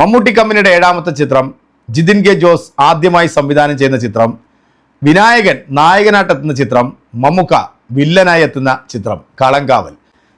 മമ്മൂട്ടി കമ്പനിയുടെ ഏഴാമത്തെ ചിത്രം ജിതിൻ കെ ജോസ് ആദ്യമായി സംവിധാനം ചെയ്യുന്ന ചിത്രം വിനായകൻ നായകനായിട്ടെത്തുന്ന ചിത്രം മമ്മുക്ക വില്ലനായി എത്തുന്ന ചിത്രം കളങ്കാവൽ.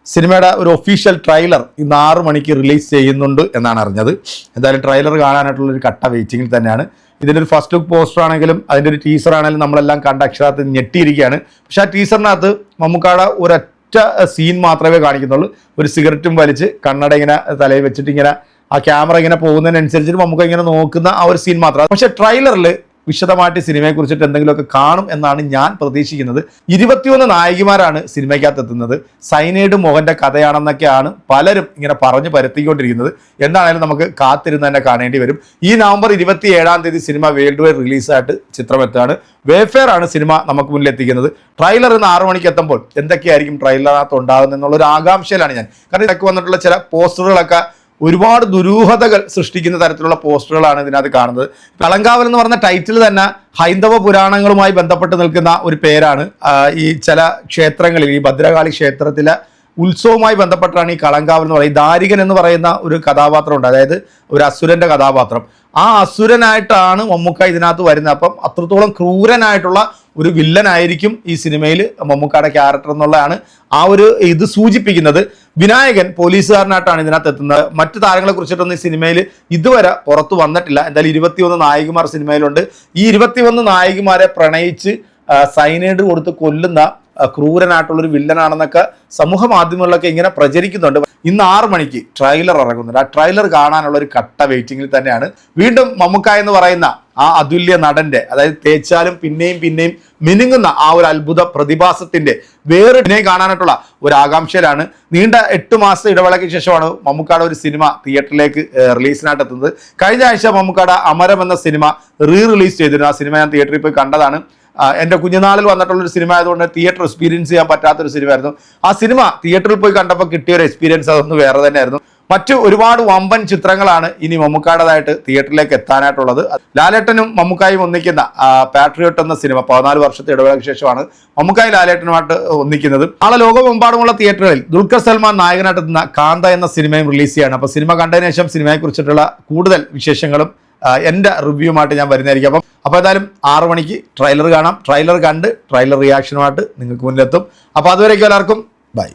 സിനിമയുടെ ഒരു ഒഫീഷ്യൽ ട്രെയിലർ ഇന്ന് ആറു മണിക്ക് റിലീസ് ചെയ്യുന്നുണ്ട് എന്നാണ് അറിഞ്ഞത്. എന്തായാലും ട്രെയിലർ കാണാനായിട്ടുള്ള ഒരു കട്ട വെയിറ്റിങ്ങിൽ തന്നെയാണ്. ഇതിന്റെ ഒരു ഫസ്റ്റ് ലുക്ക് പോസ്റ്റർ ആണെങ്കിലും അതിന്റെ ഒരു ടീസർ ആണെങ്കിലും നമ്മളെല്ലാം കണ്ട അക്ഷരത്തിൽ ഞെട്ടിയിരിക്കുകയാണ്. പക്ഷെ ആ ടീസറിനകത്ത് മമ്മൂക്കാടെ ഒരൊറ്റ സീൻ മാത്രമേ കാണിക്കുന്നുള്ളൂ. ഒരു സിഗരറ്റും വലിച്ച് കണ്ണട ഇങ്ങനെ തലയിൽ വെച്ചിട്ട് ഇങ്ങനെ ആ ക്യാമറ ഇങ്ങനെ പോകുന്നതിനനുസരിച്ച് നമുക്ക് ഇങ്ങനെ നോക്കുന്ന ആ ഒരു സീൻ മാത്രമാണ് പക്ഷെ ട്രെയിലറിൽ വിശദമായിട്ട് സിനിമയെ കുറിച്ചിട്ട് എന്തെങ്കിലുമൊക്കെ കാണും എന്നാണ് ഞാൻ പ്രതീക്ഷിക്കുന്നത്. ഇരുപത്തിയൊന്ന് നായികമാരാണ് സിനിമയ്ക്കകത്ത് എത്തുന്നത് സൈനൈഡ് മോഹന്റെ കഥയാണെന്നൊക്കെയാണ് പലരും ഇങ്ങനെ പറഞ്ഞു പരത്തിക്കൊണ്ടിരിക്കുന്നത്. എന്താണേലും നമുക്ക് കാത്തിരുന്ന് തന്നെ കാണേണ്ടി വരും. ഈ നവംബർ ഇരുപത്തി ഏഴാം തീയതി സിനിമ വേൾഡ് വൈഡ് റിലീസായിട്ട് ചിത്രം എത്തുകയാണ് വേഫെയർ ആണ് സിനിമ നമുക്ക് മുന്നിൽ എത്തിക്കുന്നത്. ട്രെയിലർ ഇന്ന് ആറു മണിക്ക് എത്തുമ്പോൾ എന്തൊക്കെയായിരിക്കും ട്രെയിലറിനകത്ത് ഉണ്ടാകുന്നത് എന്നുള്ള ഒരു ആകാംക്ഷയിലാണ് ഞാൻ. കാരണം ഇതൊക്കെ വന്നിട്ടുള്ള ചില പോസ്റ്ററുകളൊക്കെ ഒരുപാട് ദുരൂഹതകൾ സൃഷ്ടിക്കുന്ന തരത്തിലുള്ള പോസ്റ്ററുകളാണ് ഇതിനകത്ത് കാണുന്നത്. കളങ്കാവൽ എന്ന് പറഞ്ഞ ടൈറ്റിൽ തന്നെ ഹൈന്ദവ പുരാണങ്ങളുമായി ബന്ധപ്പെട്ട് നിൽക്കുന്ന ഒരു പേരാണ്. ഈ ചില ക്ഷേത്രങ്ങളിൽ ഈ ഭദ്രകാളി ക്ഷേത്രത്തിലെ ഉത്സവവുമായി ബന്ധപ്പെട്ടാണ് ഈ കളങ്കാവൽ എന്ന് പറയുന്നത്. ദാരികൻ എന്ന് പറയുന്ന ഒരു കഥാപാത്രമുണ്ട് അതായത് ഒരു അസുരന്റെ കഥാപാത്രം. ആ അസുരനായിട്ടാണ് മമ്മൂക്ക ഇതിനകത്ത് വരുന്നത്. അപ്പം അത്രത്തോളം ക്രൂരനായിട്ടുള്ള ഒരു വില്ലനായിരിക്കും ഈ സിനിമയിൽ മമ്മൂക്കയുടെ ക്യാരക്ടർ എന്നുള്ളതാണ് ആ ഒരു ഇത് സൂചിപ്പിക്കുന്നത്. വിനായകൻ പോലീസുകാരനായിട്ടാണ് ഇതിനകത്ത് എത്തുന്നത്. മറ്റു താരങ്ങളെ കുറിച്ചിട്ടൊന്നും ഈ സിനിമയിൽ ഇതുവരെ പുറത്തു വന്നിട്ടില്ല. എന്തായാലും ഇരുപത്തിയൊന്ന് നായികമാർ സിനിമയിലുണ്ട്. ഈ ഇരുപത്തിയൊന്ന് നായികമാരെ പ്രണയിച്ച് സൈനൈഡ് കൊടുത്ത് കൊല്ലുന്ന ക്രൂരനായിട്ടുള്ളൊരു വില്ലനാണെന്നൊക്കെ സമൂഹ മാധ്യമങ്ങളിലൊക്കെ ഇങ്ങനെ പ്രചരിക്കുന്നുണ്ട്. ഇന്ന് ആറു മണിക്ക് ട്രെയിലർ ഇറങ്ങുന്നുണ്ട്. ആ ട്രെയിലർ കാണാനുള്ള ഒരു കട്ട വെയിറ്റിംഗിൽ തന്നെയാണ്. വീണ്ടും മമ്മുക്ക എന്ന് പറയുന്ന ആ അതുല്യ നടന്റെ അതായത് തേച്ചാലും പിന്നെയും പിന്നെയും മിനുങ്ങുന്ന ആ ഒരു അത്ഭുത പ്രതിഭാസത്തിന്റെ വേറെ കാണാനായിട്ടുള്ള ഒരു ആകാംക്ഷയിലാണ്. നീണ്ട എട്ട് മാസത്തെ ഇടവേളയ്ക്ക് ശേഷമാണ് മമ്മൂക്കാട് ഒരു സിനിമ തിയേറ്ററിലേക്ക് റിലീസിനായിട്ട് എത്തുന്നത്. കഴിഞ്ഞ ആഴ്ച മമ്മൂക്കാട് അമരം എന്ന സിനിമ റീ റിലീസ് ചെയ്തിരുന്നു. ആ സിനിമ ഞാൻ തിയേറ്ററിൽ പോയി കണ്ടതാണ്. എന്റെ കുഞ്ഞുനാളിൽ വന്നിട്ടുള്ള ഒരു സിനിമ ആയതുകൊണ്ട് തിയേറ്റർ എക്സ്പീരിയൻസ് ചെയ്യാൻ പറ്റാത്തൊരു സിനിമയായിരുന്നു. ആ സിനിമ തിയേറ്ററിൽ പോയി കണ്ടപ്പോൾ കിട്ടിയ ഒരു എക്സ്പീരിയൻസ് അതൊന്ന് വേറെ തന്നെയായിരുന്നു. മറ്റു ഒരുപാട് വമ്പൻ ചിത്രങ്ങളാണ് ഇനി മമ്മൂക്കാടേതായിട്ട് തിയേറ്ററിലേക്ക് എത്താനായിട്ടുള്ളത്. ലാലേട്ടനും മമ്മൂക്കായും ഒന്നിക്കുന്ന പാട്രിയോട്ട് എന്ന സിനിമ പതിനാല് വർഷത്തെ ഇടവേളയ്ക്ക് ശേഷമാണ് മമ്മൂക്കായി ലാലേട്ടനുമായിട്ട് ഒന്നിക്കുന്നത്. നാളെ ലോകമെമ്പാടുമുള്ള തിയേറ്ററുകളിൽ ദുൽഖർ സൽമാൻ നായകനായിട്ട് എത്തുന്ന കാന്ത എന്ന സിനിമയും റിലീസ് ചെയ്യാണ്. അപ്പോൾ സിനിമ കണ്ടതിന് ശേഷം സിനിമയെക്കുറിച്ചിട്ടുള്ള കൂടുതൽ വിശേഷങ്ങളും എന്റെ റിവ്യൂമായിട്ട് ഞാൻ വരുന്നതായിരിക്കും. അപ്പം അപ്പോൾ ഏതായാലും ആറു മണിക്ക് ട്രെയിലർ കാണാം. ട്രെയിലർ കണ്ട് ട്രെയിലർ റിയാക്ഷനുമായിട്ട് നിങ്ങൾക്ക് മുന്നിലെത്തും. അപ്പോൾ അതുവരേക്കും എല്ലാവർക്കും ബൈ.